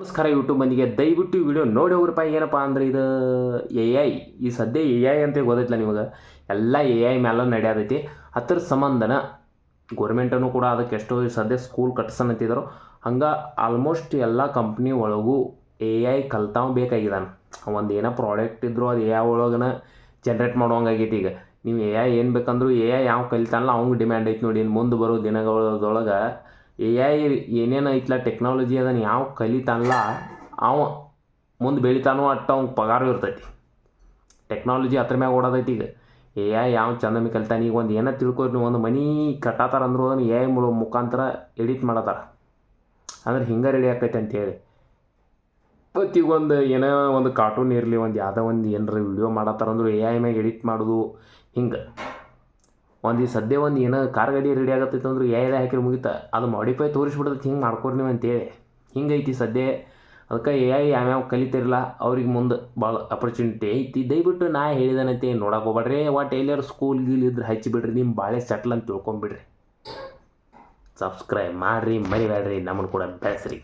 ನಮಸ್ಕಾರ ಯೂಟ್ಯೂಬ್ ಮಂದಿಗೆ. ದಯವಿಟ್ಟು ವಿಡಿಯೋ ನೋಡಿ ಹೋಗ್ರಪ್ಪ ಏನಪ್ಪ ಅಂದ್ರೆ ಇದು ಎ ಐ ಈ ಸದ್ಯ ಎ ಐ ಅಂತ ಗೊತ್ತೈತಿಲ್ಲ ನಿಮಗೆ? ಎಲ್ಲ ಎ ಐ ಮೇಲೆ ನಡೆಯತೈತಿ ಅದ್ರ ಸಂಬಂಧನ ಗೋರ್ಮೆಂಟನ್ನು ಕೂಡ ಅದಕ್ಕೆ ಎಷ್ಟೋ ಸದ್ಯ ಸ್ಕೂಲ್ ಕಟ್ಸನತ್ತಿದ್ರು ಹಂಗೆ ಆಲ್ಮೋಸ್ಟ್ ಎಲ್ಲ ಕಂಪ್ನಿ ಒಳಗೂ ಎ ಐ ಕಲ್ತಾವ ಬೇಕಾಗಿದ್ದಾನೆ ಒಂದು ಏನೋ ಪ್ರಾಡಕ್ಟ್ ಇದ್ದರೂ ಅದು ಎ ಐ ಒಳಗನ ಜನ್ರೇಟ್ ಮಾಡೋಂಗಾಗೈತಿ ಈಗ. ನೀವು ಎ ಐ ಏನು ಬೇಕಂದ್ರೂ ಎ ಐ ಯಾವ ಕಲಿತಾನಲ್ಲ ಅವಂಗೆ ಡಿಮ್ಯಾಂಡ್ ಐತಿ ನೋಡಿ. ಮುಂದೆ ಬರೋ ದಿನಗಳೊಳಗೆ ಎ ಐ ಏನೇನು ಐತ್ಲ ಟೆಕ್ನಾಲಜಿ ಅದನ್ನು ಯಾವ ಕಲಿತಾನಲ್ಲ ಅವ ಮುಂದೆ ಬೆಳಿತಾನೋ ಅಟ್ಟ ಅವ್ನ ಪಗಾರ ಇರ್ತೈತಿ. ಟೆಕ್ನಾಲಜಿ ಹತ್ರ ಮ್ಯಾಗ ಓಡೋದೈತಿ ಈಗ. ಎ ಐ ಯಾವ ಚಂದಮಿ ಕಲಿತಾನೆ, ಈಗ ಒಂದು ಏನೋ ತಿಳ್ಕೊರಿ ಒಂದು ಮನಿ ಕಟ್ಟಾತಾರ ಅಂದ್ರೆ ಅದನ್ನು ಎ ಐ ಮುಖಾಂತರ ಎಡಿಟ್ ಮಾಡತ್ತಾರ ಅಂದ್ರೆ ಹಿಂಗೆ ರೆಡಿ ಆಕೈತೆ ಅಂತೇಳಿ ಮತ್ತು ಈಗ ಒಂದು ಏನೋ ಒಂದು ಕಾರ್ಟೂನ್ ಇರಲಿ, ಒಂದು ಯಾವುದೋ ಒಂದು ಏನರ ವಿಡಿಯೋ ಮಾಡತ್ತಾರ ಅಂದ್ರೆ ಎ ಐ ಮ್ಯಾಗ ಎಡಿಟ್ ಮಾಡೋದು, ಹಿಂಗೆ. ಒಂದು ಈ ಸದ್ಯ ಒಂದು ಏನೋ ಕಾರ್ ಗಾಡಿ ರೆಡಿ ಆಗತ್ತೈತೆ ಅಂದ್ರೆ ಎ ಐ ಹಾಕಿರಿ ಮುಗಿತ. ಅದು ಮಾಡಿಫೈ ತೋರಿಸ್ಬಿಡ್ತೈತಿ ಹಿಂಗೆ ಮಾಡ್ಕೊರಿ ನೀವು ಅಂತೇಳಿ. ಹಿಂಗೈತಿ ಸದ್ಯ. ಅದಕ್ಕೆ ಎ ಐ ಯಾವ್ಯಾವ ಕಲಿತಿರಲ್ಲ ಅವ್ರಿಗೆ ಮುಂದೆ ಭಾಳ ಅಪರ್ಚುನಿಟಿ ಐತಿ. ದಯವಿಟ್ಟು ನಾ ಹೇಳಿದನಂತೆ ನೋಡಕ್ಕೆ ಹೋಗ್ಬೇಡ್ರಿ. ಒಟ್ಟು ಎಲ್ಲಾರು ಸ್ಕೂಲ್ ಗೀಲ್ ಇದ್ರೆ ಹಚ್ಚಿಬಿಡ್ರಿ ನಿಮ್ಮ ಬಾಳೆ ಸೆಟ್ಲ್ ಅಂತ ತಿಳ್ಕೊಂಬಿಡ್ರಿ. ಸಬ್ಸ್ಕ್ರೈಬ್ ಮಾಡಿರಿ ಮರಿಬೇಡ್ರಿ ನಮ್ಮನ್ನು ಕೂಡ ಬೆಳೆಸ್ರಿ.